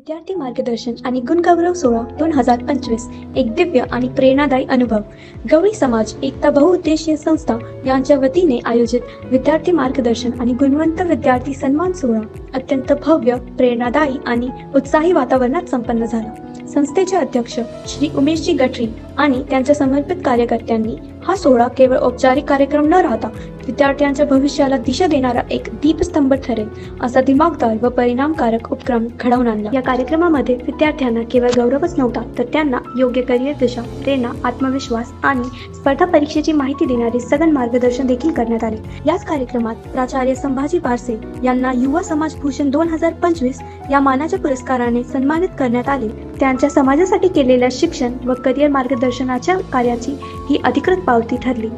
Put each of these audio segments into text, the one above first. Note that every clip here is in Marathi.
विद्यार्थी मार्गदर्शन आणि गुणगौरव सोहळा दोन हजार पंचवीस. एक दिव्य आणि प्रेरणादायी अनुभव. गवळी समाज एकता बहुउद्देशीय संस्था यांच्या वतीने आयोजित विद्यार्थी मार्गदर्शन आणि गुणवंत विद्यार्थी सन्मान सोहळा अत्यंत भव्य प्रेरणादायी आणि उत्साही वातावरणात संपन्न झाला. संस्थेचे अध्यक्ष श्री उमेशजी गठरी आणि त्यांच्या समर्पित कार्यकर्त्यांनी हा सोहळा केवळ औपचारिक कार्यक्रम न राहता विद्यार्थ्यांच्या भविष्याला दिशा देणारा एक दीपस्तंभ ठरेल असा दिमागदार व परिणामकारक उपक्रम घडवून आणला या कार्यक्रमामध्ये विद्यार्थ्यांना केवळ गौरवच नव्हता तर त्यांना योग्य करिअर दिशा प्रेरणा आत्मविश्वास आणि स्पर्धा परीक्षेची माहिती देणारे सघन मार्गदर्शन देखील करण्यात आले. याच कार्यक्रमात प्राचार्य संभाजी पारसे यांना युवा समाज भूषण दोन हजार पंचवीस या मानाच्या पुरस्काराने सन्मानित करण्यात आले. त्यांच्या समाजासाठी केलेल्या शिक्षण व करिअर मार्गदर्शनाच्या कार्याची ही अधिकृत पावती ठरली.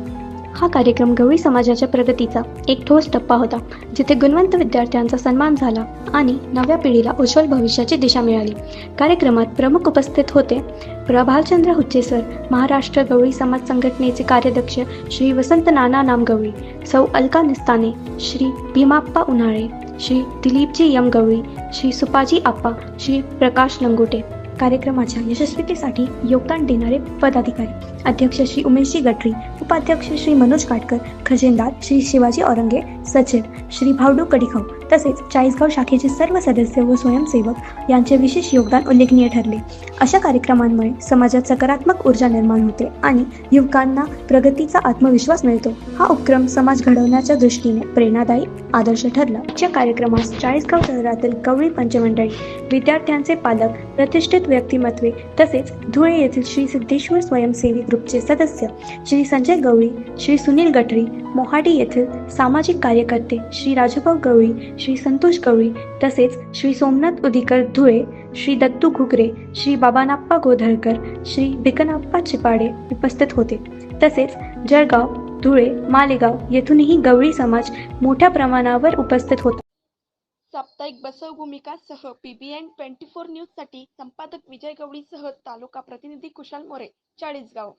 हा कार्यक्रम गवळी समाजाच्या प्रगतीचा एक ठोस टप्पा होता जिथे गुणवंत विद्यार्थ्यांचा सन्मान झाला आणि नव्या पिढीला उज्ज्वल भविष्याची दिशा मिळाली. कार्यक्रमात प्रमुख उपस्थित होते प्रभालचंद्र हुच्चेसर महाराष्ट्र गवळी समाज संघटनेचे कार्याध्यक्ष श्री वसंत नाना नामगवळी सौ अलका निस्ताने श्री भीमाप्पा उन्हाळे श्री दिलीपजी यम गवळी श्री सुपाजी आप्पा श्री प्रकाश लंगोटे. कार्यक्रमाच्या यशस्वीतेसाठी योगदान देणारे पदाधिकारी. अध्यक्ष श्री उमेशजी गटरी उपाध्यक्ष श्री मनोज काटकर खजेनदार श्री शिवाजी औरंगे सचिव श्री भावडू कडिखाऊ तसेच चाळीसगाव शाखेचे सर्व सदस्य व स्वयंसेवक यांचे विशेष योगदान उल्लेखनीय ठरले. अशा कार्यक्रमांमुळे समाजात सकारात्मक ऊर्जा निर्माण होते आणि युवकांना प्रगतीचा आत्मविश्वास मिळतो. हा उपक्रम समाज घडवण्याच्या दृष्टीने प्रेरणादायी आदर्श ठरला. आजच्या कार्यक्रमास चाळीसगाव शहरातील कवळी पंचमंडळी विद्यार्थ्यांचे पालक प्रतिष्ठित व्यक्तिमत्वे तसेच धुळे येथील श्री सिद्धेश्वर स्वयंसेवी ग्रुपचे सदस्य श्री संजय गवळी श्री सुनील गटरी मोहाडी येथील सामाजिक कार्यकर्ते श्री राजूभाऊ गवळी श्री संतोष गवळी तसेच श्री सोमनाथ उदिकर धुळे श्री दत्तू घुगरे श्री बाबानाप्पा गोधळकर श्री भिकनाप्पा चिपाडे उपस्थित होते. तसेच जळगाव धुळे मालेगाव येथूनही गवळी समाज मोठ्या प्रमाणावर उपस्थित होता. साप्ताहिक बसव भूमिका सह पीबीएन ट्वेंटी फोर न्यूजसाठी संपादक विजय गवळीसह तालुका प्रतिनिधी कुशाल मोरे चाळीसगाव.